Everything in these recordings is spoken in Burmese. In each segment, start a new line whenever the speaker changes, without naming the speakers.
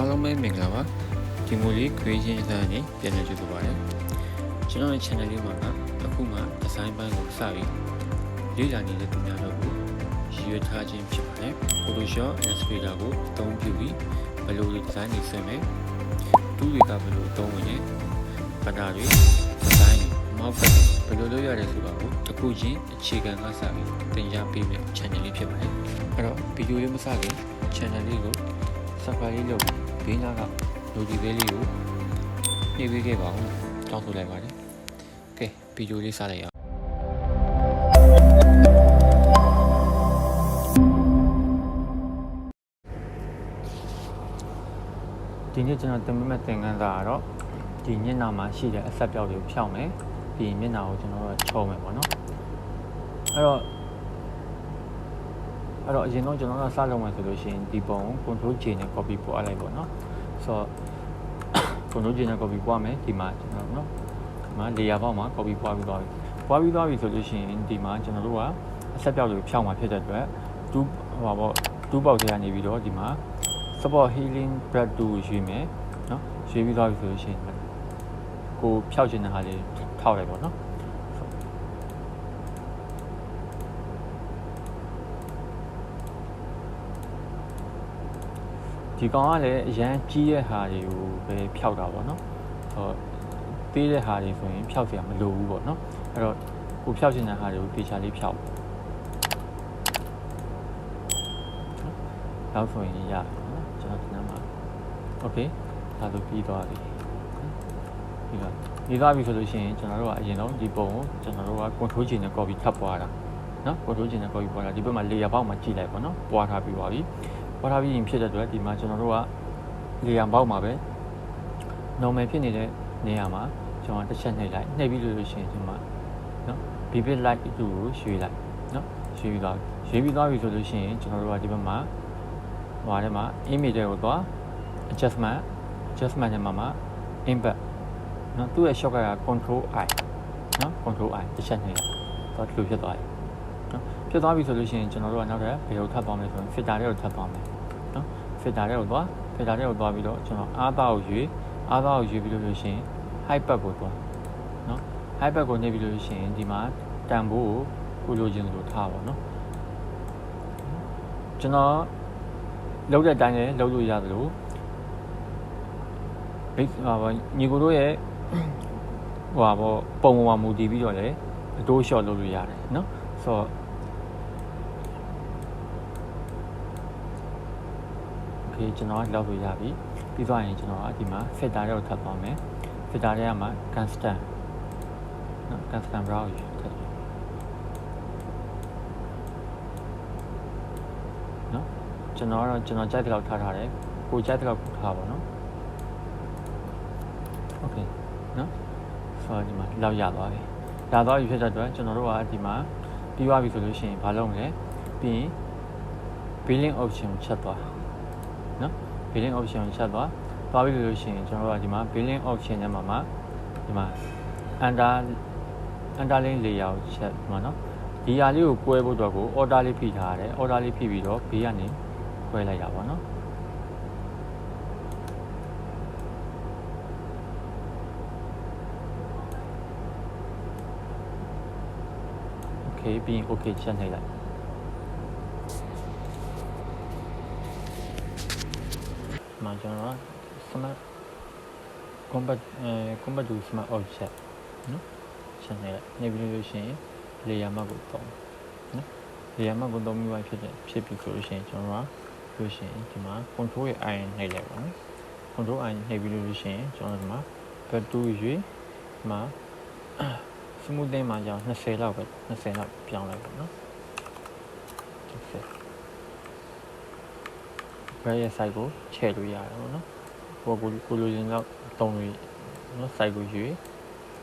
အားလုံးပဲမင်္ဂလာပါဒီမိုလေး creation အစားနဲ့ပြန်လည်ကြိုဆိုပါရစေကျွန်တော်ရဲ့ channel လေးမှာကအခုမှ design ပိုင်းကိုစပြီးလေ့လာနေတဲ့သူများတို့ကိုရည်ရွယ်ထားခြင်းဖြစ်ပါတယ် Photoshop Illustrator ကိုအသုံးပြုပြီးဘယ်လိုတွေ design တွေဆွဲမယ်တူးတွေကဘယ်လိုအသုံးဝင်လဲပတာတွေ design တွေ mouse တွေဘယ်လိုလုပ်ရတယ်ဆိုတာကိုအခုချင်းအခြေခံကစပြီးသင်ကြားပေးမယ့် channel လေးဖြစ်ပါတယ်အဲ့တော့ဗီဒီယိုလေးမစခင် channel လေးကို subscribe လေးလုပ် ဘေးနားက notification လေးကိုနှိပ်ပေးခဲ့ပါဦးတောင်းဆိုလိုက်ပါတယ်။ကဲဗီဒီယိုလေးစလိုက်အောင်ဒီနေ့ကျွန်တော်တင်ပြမဲ့သင်ခန်းစာကတော့ဒီမျက်နှာမှာရှိတဲ့အဆက်ပြောက်တွေကိုဖြောင်းမယ်ပြီးရင်မျက်နှာကိုကျွန်တော်တို့ချုံမယ်ပေါ့နော်အဲ့တော့ အဲ့တော့အရင်တော့ကျွန်တော်ကစလုပ်မယ်ဆိုလို့ရှိရင်ဒီပုံကို control J နဲ့ copy ပို့အပ်လိုက်ပေါ့နော်ဆိုတော့ control J နဲ့ copy ပို့ရမယ်ဒီမှာကျွန်တော်နော်ဒီမှာ layer ဘောက်မှာ copy ပို့ပြီးသွားပြီပို့ပြီးသွားပြီဆိုလို့ရှိရင်ဒီမှာကျွန်တော်တို့ကအဆက်ပြောက်တွေကိုဖြောင်းမှာဖြစ်တဲ့အတွက်2ဟိုပါပေါ့2ပေါက်ထဲကနေပြီးတော့ဒီမှာ support healing bread 2ကိုရွေးမယ်နော်ရွေးပြီးသွားပြီဆိုလို့ရှိရင်ကိုဖြောက်ခြင်းတဲ့ဟာလေးထောက်လိုက်ပေါ့နော် ဒီကောင်ကလည်းအရန်ကြီးတဲ့ဟာတွေကိုပဲဖျောက်တာပေါ့နော်ဟောသေးတဲ့ဟာတွေဆိုရင်ဖျောက်စရာမလိုဘူးပေါ့နော်အဲ့တော့ကိုဖျောက်ချင်တဲ့ဟာတွေကိုတေချာလေးဖျောက်နောက်ဆိုရင်ရတယ်နော်ကျွန်တော်ဒီနားမှာ okay ဒါဆိုပြီးသွားပြီဒီကပြီးသွားပြီဆိုလို့ရှိရင်ကျွန်တော်တို့ကအရင်ဆုံးဒီပုံကိုကျွန်တော်တို့က control ချင်တဲ့ copy ထပ်ပွားတာနော် control ချင်တဲ့ copy ပွားတာဒီဘက်မှာ layer ပေါက်မှာကြည့်လိုက်ပေါ့နော်ပွားထားပြီးပါပြီ ပွားထားပြီးရင်ဖြစ်တဲ့အတွက်ဒီမှာကျွန်တော်တို့ကလေယာဉ်ပေါက်မှာပဲ normal ဖြစ်နေတဲ့နေရာမှာကျွန်တော်တစ်ချက်နှိပ်လိုက်နှိပ်ပြီးလို့ရှိရင်ဒီမှာနော် vivid light အတူကိုရွှေ့လိုက်နော်ရွှေ့ပြီးသွားရွှေ့ပြီးသွားပြီဆိုလို့ရှိရင်ကျွန်တော်တို့ကဒီဘက်မှာဟိုထဲမှာ image တွေကိုသွား adjustment adjustment နဲ့မှာမှာ impact နော်သူ့ရဲ့ shortcut က control i နော် control i တစ်ချက်နှိပ်လိုက်တော့ဒီလိုဖြစ်သွားတယ်နော် ဖြစ်သွားပြီဆိုလို့ရှိရင်ကျွန်တော်တို့ကနောက်ထပ်ဘယ်လိုထပ်သွားမလဲဆိုရင် filter တွေကိုထပ်သွားမယ်နော် filter တွေကိုသွား filter တွေကိုသွားပြီးတော့ကျွန်တော်အားသားကိုရွေးအားသားကိုရွေးပြီးလို့ရှိရင် high back ကိုသွားနော် high back ကိုနှိပ်ပြီးလို့ရှိရင်ဒီမှာတန်ဖိုးကိုကိုလိုချင်လို့ထားပါတော့နော်ကျွန်တော်လောက်တဲ့အတိုင်းလည်းလောက်လို့ရသလိုဘိတ်ဟာညီကိုတို့ရဲ့ဟိုဟာပေါ့ပုံပေါ်မှာမူတည်ပြီးတော့လည်းအတိုး short လုပ်လို့ရတယ်နော်ဆိုတော့ okay ကျွန်တော်ကလောက်လို့ရပြီပြီးသွားရင်ကျွန်တော်ကဒီမှာ filter တွေကိုထပ်သွားမယ် filter တွေကမှာ constant နော် constant brow ကိုထပ်နော်ကျွန်တော်ကတော့ကျွန်တော်ကြိုက်တဲ့လောက်ထားထားတယ်ကိုကြိုက်တဲ့လောက်ထားပါတော့ okay နော်ဆိုတော့ဒီမှာလောက်ရသွားပြီရသွားပြီဖြစ်တဲ့အတွက်ကျွန်တော်တို့ကဒီမှာပြီးသွားပြီဆိုလို့ရှိရင်ဘာလုပ်မလဲပြီးရင် billing option ကိုချက်သွား နော် billing option ကိုချက်သွားသွားပြီလို့ရှိရင်ကျွန်တော်တို့ကဒီမှာ billing option ထဲမှာမှာဒီမှာ under underline layer ကိုချက်မှာနော်ဒီဟာလေးကို꿰ဖို့အတွက်ကို order လေးဖိထားရတယ် order လေးဖိပြီးတော့ဘေးကနေ꿰လိုက်တာပါနော် okay ပြီးရင် okay ချက်နှိပ်လိုက် မှာကျွန်တော်က smart combat အဲ combat to smart object နော်ချက်နှိပ်လိုက်နှိပ်ပြီးလို့ရှိရင် layer map ကိုသုံးနော် layer map ကိုသုံးပြီးပါဖြစ်တဲ့ဖြစ်ပြီဆိုလို့ရှိရင်ကျွန်တော်ကလို့ရှိရင်ဒီမှာ control ရဲ့ i နှိပ်လိုက်ပါနော် control i နှိပ်ပြီးလို့ရှိရင်ကျွန်တော်ဒီမှာ back to ရွေးဒီမှာ smoothing မှာကြောင်20လောက်ပဲ20လောက်ပြောင်းလိုက်ပါနော်20 ဘယ်ရဲ့ site ကိုချဲ့လို့ရတယ်ပေါ့နော်ဟိုကိုကိုလိုချင်တော့တုံးလို့နော် site ကိုရွေး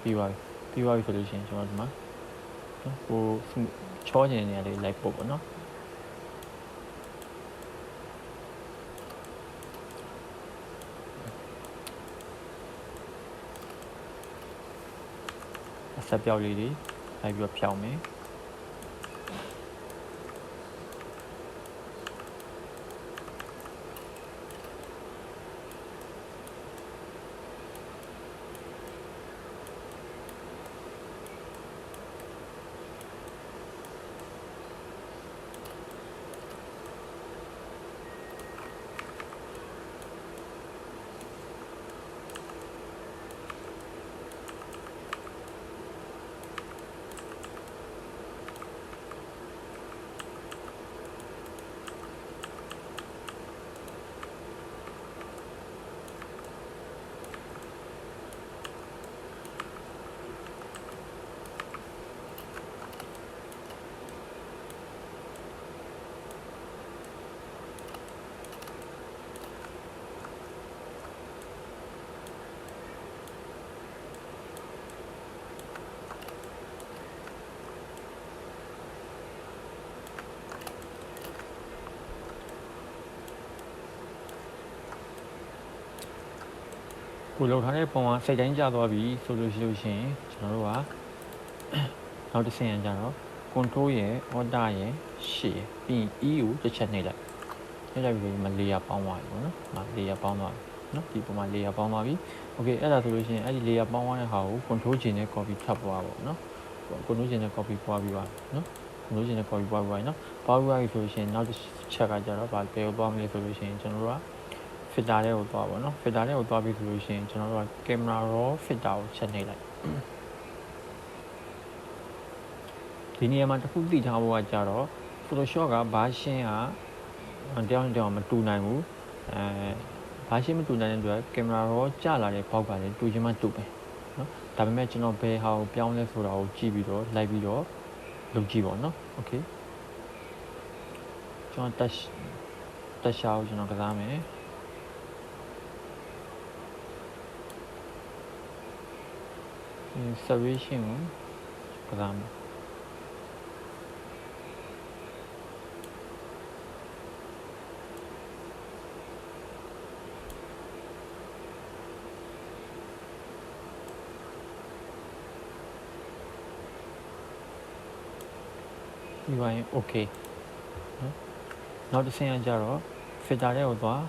ပြီးသွားပြီပြီးသွားပြီဆိုလို့ရှိရင်ကျွန်တော်ဒီမှာနော်ဟိုချောချင်နေရလေးလိုက်ပို့ပေါ့နော်အဆက်ပြောက်လေးတွေလိုက်ပြီးတော့ဖြောင်းမယ် ကိုလောက်ထားတဲ့ပုံကစိတ်တိုင်းကျသွားပြီဆိုလို့ရှိလို့ရှိရင်ကျွန်တော်တို့ကနောက်တစ်ဆင့်ရကြတော့ control ရဲ့ order ရဲ့ share ပြီးရင် e ကိုတစ်ချက်နှိပ်လိုက်နှိပ်လိုက်ပြီးတော့ဒီမှာ layer ပေါင်းသွားပြီပေါ့နော်။ဟာ layer ပေါင်းသွားပြီနော်ဒီပုံမှာ layer ပေါင်းသွားပြီ။ okay အဲ့ဒါဆိုလို့ရှိရင်အဲ့ဒီ layer ပေါင်းသွားတဲ့ဟာကို control chain နဲ့ copy ထပ်ပွားပေါ့နော် control chain နဲ့ copy ပွားပြီးပါနော် control chain နဲ့ copy ပွားပြီးပါနော်ပွားပြီးပါပြီဆိုလို့ရှိရင်နောက်တစ်ချက်ကကြတော့ဗာဘယ်ကိုသွားမလဲဆိုလို့ရှိရင်ကျွန်တော်တို့က filter တဲ့ကိုသွားပါတော့ filter တဲ့ကိုသွားပြီဆိုလို့ရှိရင်ကျွန်တော်တို့က camera raw filter ကိုချက်နှိပ်လိုက်ဒီနေရာမှာတစ်ခုသိထားဖို့ကကြတော့ Photoshop ကဘာရှင်းကတယောက်နဲ့တယောက်မတူနိုင်ဘူးအဲဘာရှင်းမတူနိုင်တဲ့အတွက် camera raw ကျလာတဲ့ဘောက်ကလည်းတူချင်းမှတူပဲเนาะဒါပေမဲ့ကျွန်တော်ဘယ်ဟာကိုပြောင်းလဲဆိုတာကိုကြည့်ပြီးတော့လိုက်ပြီးတော့လုပ်ကြည့်ပါเนาะ okay ကျွန်တော် touch touch ကိုကျွန်တော်ကစားမယ် installation ကိုကစားမယ်ဒီပိုင်း okay နော်နောက်တစ်ဆင့်ကကြတော့ filter တွေကိုသွား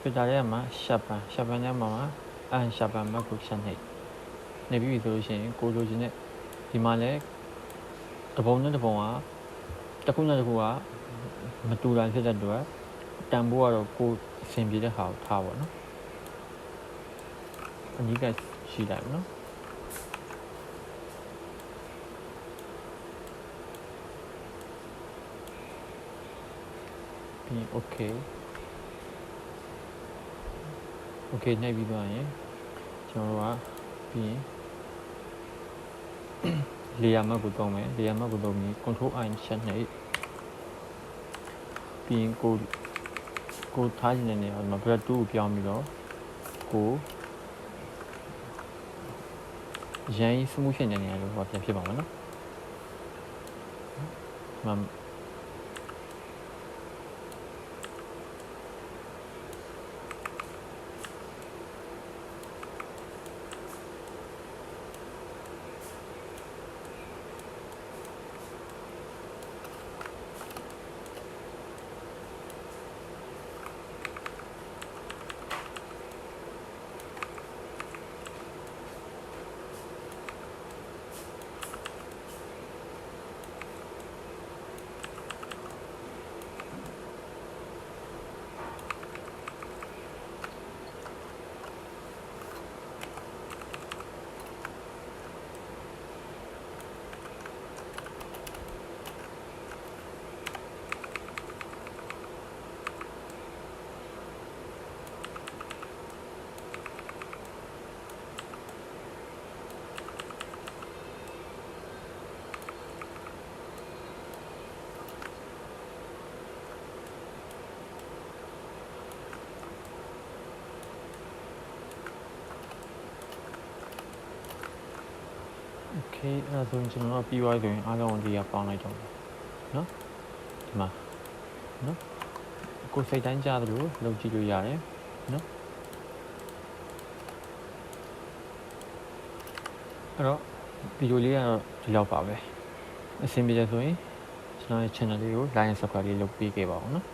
filter ထဲမှာ sharpen sharpen ထဲမှာ un sharpen ဘက်ကိုဖြတ်နှိပ် နေပြီဆိုလို့ရှိရင်ကိုလိုချင်တဲ့ဒီမှာလဲတပုံနဲ့တပုံကတစ်ခုနဲ့တစ်ခုကမတူတာဖြစ်တဲ့အတွက်တန်ဖိုးကတော့ကိုအဆင်ပြေတဲ့ဟာကိုထားပါတော့အနည်းကရှိလိုက်ပါနော်ပြီး okay okay နှိပ်ပြီးသွားရင်ကျွန်တော်တို့ကပြီးရင် layer map ကိုတောင်းမယ် layer map ကိုတောင်းပြီး control i ချက်နှိပ်ပြီးရင်ကိုကိုထားခြင်းတဲ့နေရာမှာ brad 2ကိုပြောင်းပြီးတော့ကိုရန် smooth ဖြစ်နေတဲ့နေရာလို့ဟောပြန်ဖြစ်ပါမယ်နော်မမ် okay အဲ့ဒါဆိုရင်ကျွန်တော်တို့ပြီးသွားပြီဆိုရင်အားလုံးဒီကပေါင်းလိုက်တော့မယ်နော်ဒီမှာနော်ကိုယ်စိတ်တိုင်းကြားသလိုလုပ်ကြည့်လို့ရတယ်နော်အဲ့တော့ဗီဒီယိုလေးကတော့ဒီလောက်ပါပဲအဆင်ပြေတယ်ဆိုရင်ကျွန်တော်ရဲ့ channel လေးကို like and subscribe လေးလုပ်ပေးခဲ့ပါဦးနော်